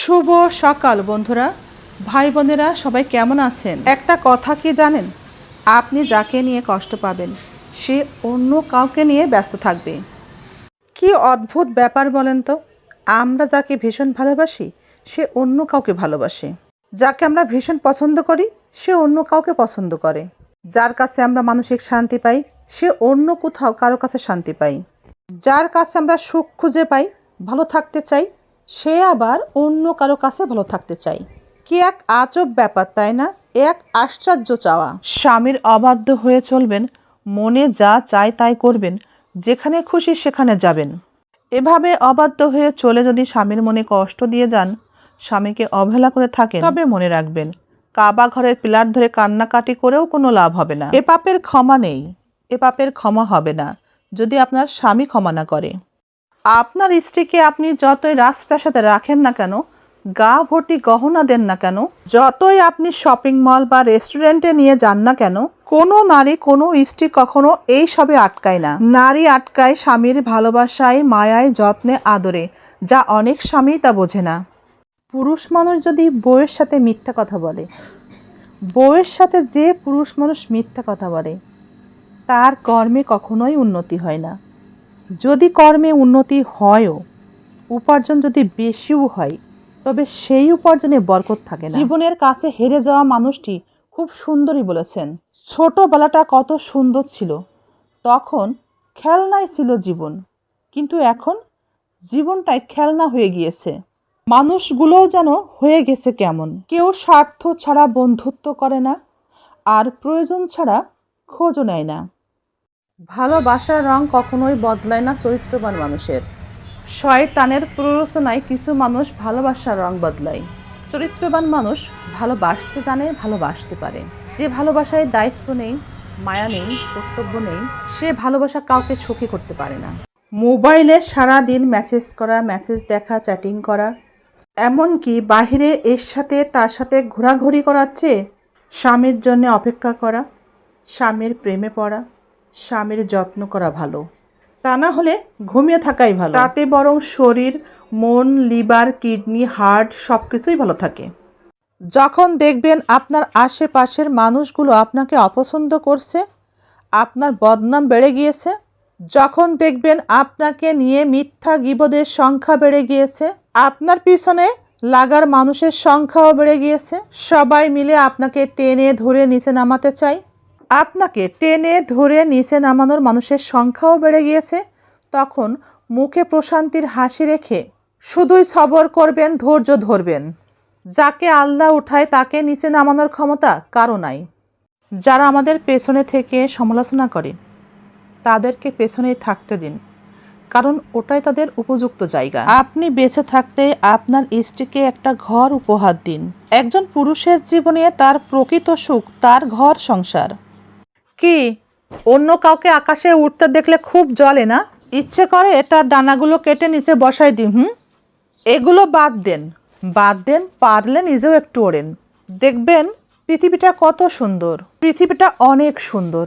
শুভ সকাল, বন্ধুরা। ভাই বোনেরা, সবাই কেমন আছেন? একটা কথা কি জানেন? আপনি যাকে নিয়ে কষ্ট পাবেন, সে অন্য কাউকে নিয়ে ব্যস্ত থাকবে। কি অদ্ভুত ব্যাপার বলেন তো? আমরা যাকে ভীষণ ভালোবাসি, সে অন্য কাউকে ভালোবাসে। যাকে আমরা ভীষণ পছন্দ করি, সে অন্য কাউকে পছন্দ করে। যার কাছে আমরা মানসিক শান্তি পাই, সে অন্য কোথাও কারও কাছে শান্তি পাই যার কাছে আমরা সুখ খুঁজে পাই, ভালো থাকতে চাই সে আবার অন্য কারও কাছে ভালো থাকতে চাই কি এক আজব ব্যাপার, তাই না? এক আশ্চর্য চাওয়া। স্বামীর অবাধ্য হয়ে চলবেন, মনে যা চায় তাই করবেন, যেখানে খুশি সেখানে যাবেন। এভাবে অবাধ্য হয়ে চলে যদি স্বামীর মনে কষ্ট দিয়ে যান, স্বামীকে অবহেলা করে থাকেন। তবে মনে রাখবেন, কাবা ঘরের পিলার ধরে কান্নাকাটি করেও কোনো লাভ হবে না। এ পাপের ক্ষমা নেই, এ পাপের ক্ষমা হবে না, যদি আপনার স্বামী ক্ষমা না করে। আপনার স্ত্রীকে আপনি যতই রাজপ্রাসাদে রাখেন না কেন, গা ভর্তি গহনা দেন না কেন, যতই আপনি শপিং মল বা রেস্টুরেন্টে নিয়ে যান না কেন, কোনো নারী, কোনো স্ত্রী কখনো এই সবে আটকায় না। নারী আটকায় স্বামীর ভালোবাসায়, মায়ায়, যত্নে, আদরে, যা অনেক স্বামী তা বোঝে না। পুরুষ মানুষ যদি বউয়ের সাথে মিথ্যা কথা বলে, বউয়ের সাথে যে পুরুষ মানুষ মিথ্যা কথা বলে, তার কর্মে কখনোই উন্নতি হয় না। যদি কর্মে উন্নতি হয়ও, উপার্জন যদি বেশিও হয়, তবে সেই উপার্জনে বরকত থাকে না। জীবনের কাছে হেরে যাওয়া মানুষটি খুব সুন্দরই বলেছেন। ছোটবেলাটা কত সুন্দর ছিল। তখন খেলনাই ছিল জীবন। কিন্তু এখন জীবনটাই খেলনা হয়ে গিয়েছে। মানুষগুলোও যেন হয়ে গেছে কেমন। কেউ স্বার্থ ছাড়া বন্ধুত্ব করে না, আর প্রয়োজন ছাড়া খোঁজও নেয় না। ভালোবাসার রং কখনোই বদলায় না চরিত্রবান মানুষের। শয়তানের প্ররোচনায় কিছু মানুষ ভালোবাসার রং বদলায়। চরিত্রবান মানুষ ভালোবাসতে জানে, ভালোবাসতে পারে। যে ভালোবাসায় দায়িত্ব নেই, মায়া নেই, কর্তব্য নেই, সে ভালোবাসা কাউকে সুখী করতে পারে না। মোবাইলে সারা দিন মেসেজ করা, মেসেজ দেখা, চ্যাটিং করা, এমনকি বাইরে এর সাথে তার সাথে ঘোরাঘুরি করার চেয়ে স্বামীর জন্য অপেক্ষা করা, স্বামীর প্রেমে পড়া স্বামীর যত্ন করা ভালো। তা না হলে ঘুমিয়ে থাকাই ভালো। তাতে বরং শরীর, মন, লিভার, কিডনি, হার্ট সব কিছুই ভালো থাকে। যখন দেখবেন আপনার আশেপাশের মানুষগুলো আপনাকে অপছন্দ করছে, আপনার বদনাম বেড়ে গিয়েছে, যখন দেখবেন আপনাকে নিয়ে মিথ্যা গিবদের সংখ্যা বেড়ে গিয়েছে, আপনার পিছনে লাগার মানুষের সংখ্যাও বেড়ে গিয়েছে, সবাই মিলে আপনাকে টেনে ধরে নিচে নামাতে চায় আপনাকে টেনে ধরে নিচে নামানোর মানুষের সংখ্যাও বেড়ে গিয়েছে। তখন মুখে প্রশান্তির হাসি রেখে শুধুই সবর করবেন, ধৈর্য ধরবেন। যাকে আল্লাহ উঠায় তাকে নিচে নামানোর ক্ষমতা কারও নাই। যারা আমাদের পেছনে থেকে সমালোচনা করে, তাদেরকে পেছনেই থাকতে দিন, কারণ ওটাই তাদের উপযুক্ত জায়গা। আপনি বেঁচে থাকতে আপনার স্ত্রীকে একটা ঘর উপহার দিন। একজন পুরুষের জীবনে তার প্রকৃত সুখ, তার ঘর সংসার। কি? অন্য কাউকে আকাশে উঠতে দেখলে খুব জলে না? ইচ্ছে করে এটা ডানাগুলো কেটে নিচে বসাই দিই, হুম? এগুলো বাদ দেন। বাদ দেন, পারলে নিজেও একটু ওড়েন। দেখবেন পৃথিবীটা কত সুন্দর। পৃথিবীটা অনেক সুন্দর।